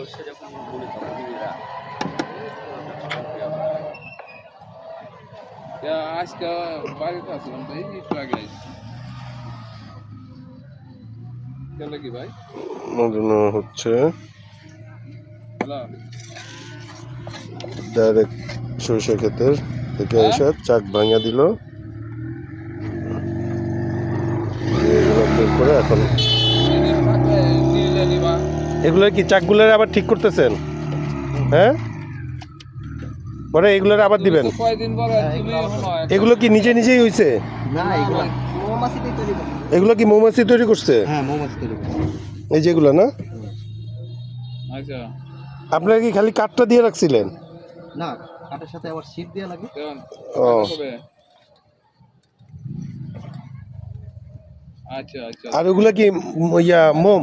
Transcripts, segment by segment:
Of করে দেন আজকে বাড়িতে আসলাম তো এই একটু আগে আসছি কি ভাই? হচ্ছে ডাইরেক্ট সরিষা ক্ষেতের থেকে এসে চাক ভাঙা দিল। করে এখন এগুলো কি চাকগুলোর আবার ঠিক করতেছেন? হ্যাঁ? পরে এগুলোর আবার দিবেন। এগুলো কি নিজে নিজেই হইছে? না এগুলো মৌমাছি দিয়ে তৈরি করে এগুলো কি মৌমাছি তৈরি করছে। হ্যাঁ এই যেগুলো না? আচ্ছা। আপনারা কি খালি কাঠটা দিয়ে রাখছিলেন? না কাঠের সাথে আবার শীত দেওয়া লাগে। ও। আচ্ছা আচ্ছা আর ওগুলো কি ইয়া মোম?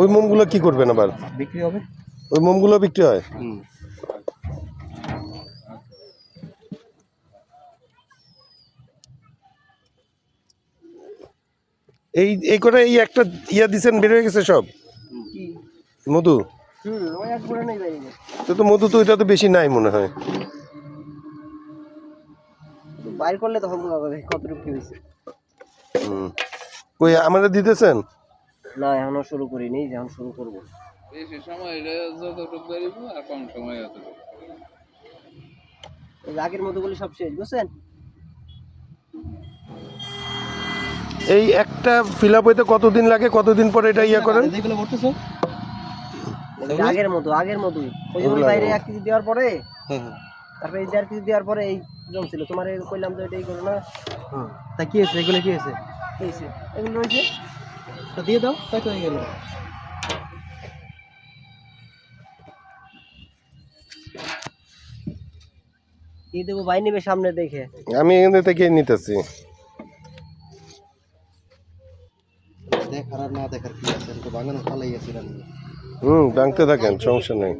ওই মোমগুলো কি করবেন আবার? বিক্রি হবে? ওই মোমগুলো বিক্রি হয়? এই এই করে এই একটা ইয়া দিছেন বের হয়ে গেছে সব? মধু? হুম ওই এক ঘুরে নেই বেরিয়ে গেছে তো তো মধু তো ওইটা তো বেশি নাই মনে হয়। বাইর করলে তখন কতটুকু হয়েছে। কই আমাদের দিতেছেন? না এখনও শুরু করিনি যখন শুরু করব। বেশি সময় এটা যতটুকু আর কম সময় এই আগের মতোগুলি সব শেষ বুঝছেন? এই একটা ফিল আপ হইতে কতদিন লাগে? কতদিন পরে এটা ইয়া করেন? যেগুলো আগের মতো আগের মতোই। ওই যে বাইরে এক কেজি দেওয়ার পরে? হ্যাঁ হ্যাঁ। তারপরে এই দেড় কেজি দেওয়ার পরে এই জমছিল। তোমার এই কইলাম তো এটাই করো না। তা কি হয়েছে? এগুলো কি হয়েছে? এগুলো রয়েছে। তো দিয়ে দাও তাই হয়ে গেল। দিয়ে দেবো ভাই নেবে সামনে দেখে। আমি এখান থেকে নিতেছি। দেখার আর না দেখার কি আছে? তো বাগানো ফালাই গেছিলাম। হুম ভাঙতে থাকেন সমস্যা নেই।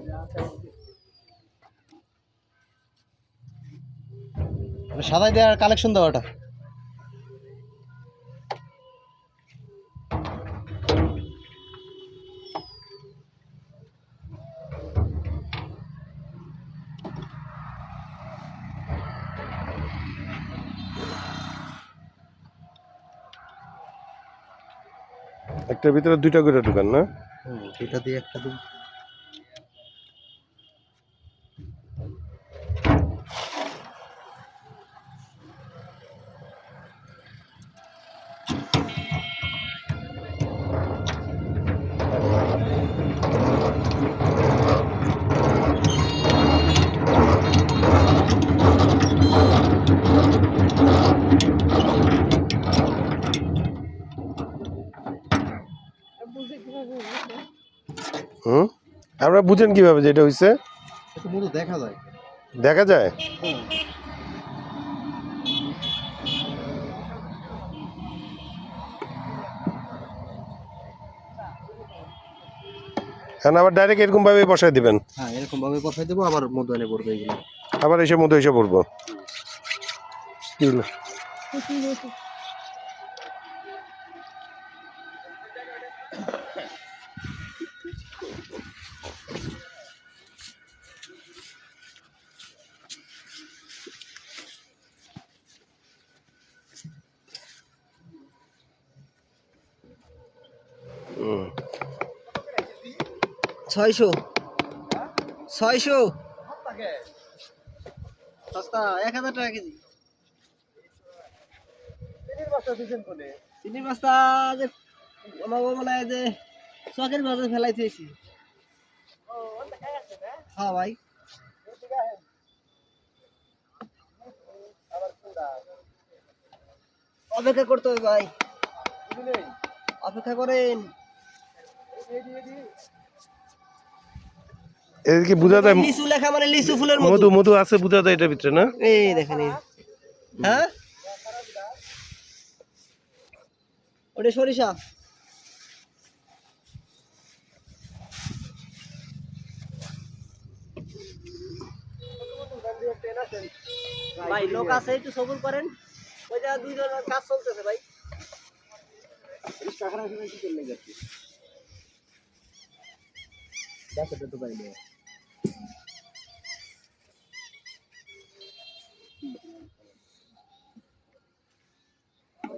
সাদাই দেওয়ার কালেকশন দেওয়াটা একটার ভিতরে দুইটা করে ঢুকান না? এটা দিয়ে একটা হুম? আপনারা বুঝেন কীভাবে যে এটা হইছে? দেখা যায়। দেখা যায়? এখন আবার ডাইরেক্ট এরকম ভাবে বসায় দিবেন? হ্যাঁ এরকম ভাবে বসাই দেবো আবার মধু এনে পড়বে এগুলো। আবার এসে মতো এসে পড়ব। ছয়শো। ছয়শো। সস্তা এক হাজার টাকা কেজি। চিনির বস্তা যে আমার ও বলে যে চকের মাঝে ফেলাই দিয়েছি। হ্যাঁ ভাই। অপেক্ষা করতে হবে ভাই। অপেক্ষা করেন। এদিকে বোঝা যায় লিচু লেখা মানে লিচু ফুলের মতো মধু। মধু আছে বোঝা যায় এটার ভিতরে না? এই দেখেন হ্যাঁ? ওটা সরিষা। ভাই লোক আছে একটু সবুর করেন। ওই যে দুইজন কাজ চলতেছে ভাই। টাকা রাখবেন কি করলে দেখো তো ভাই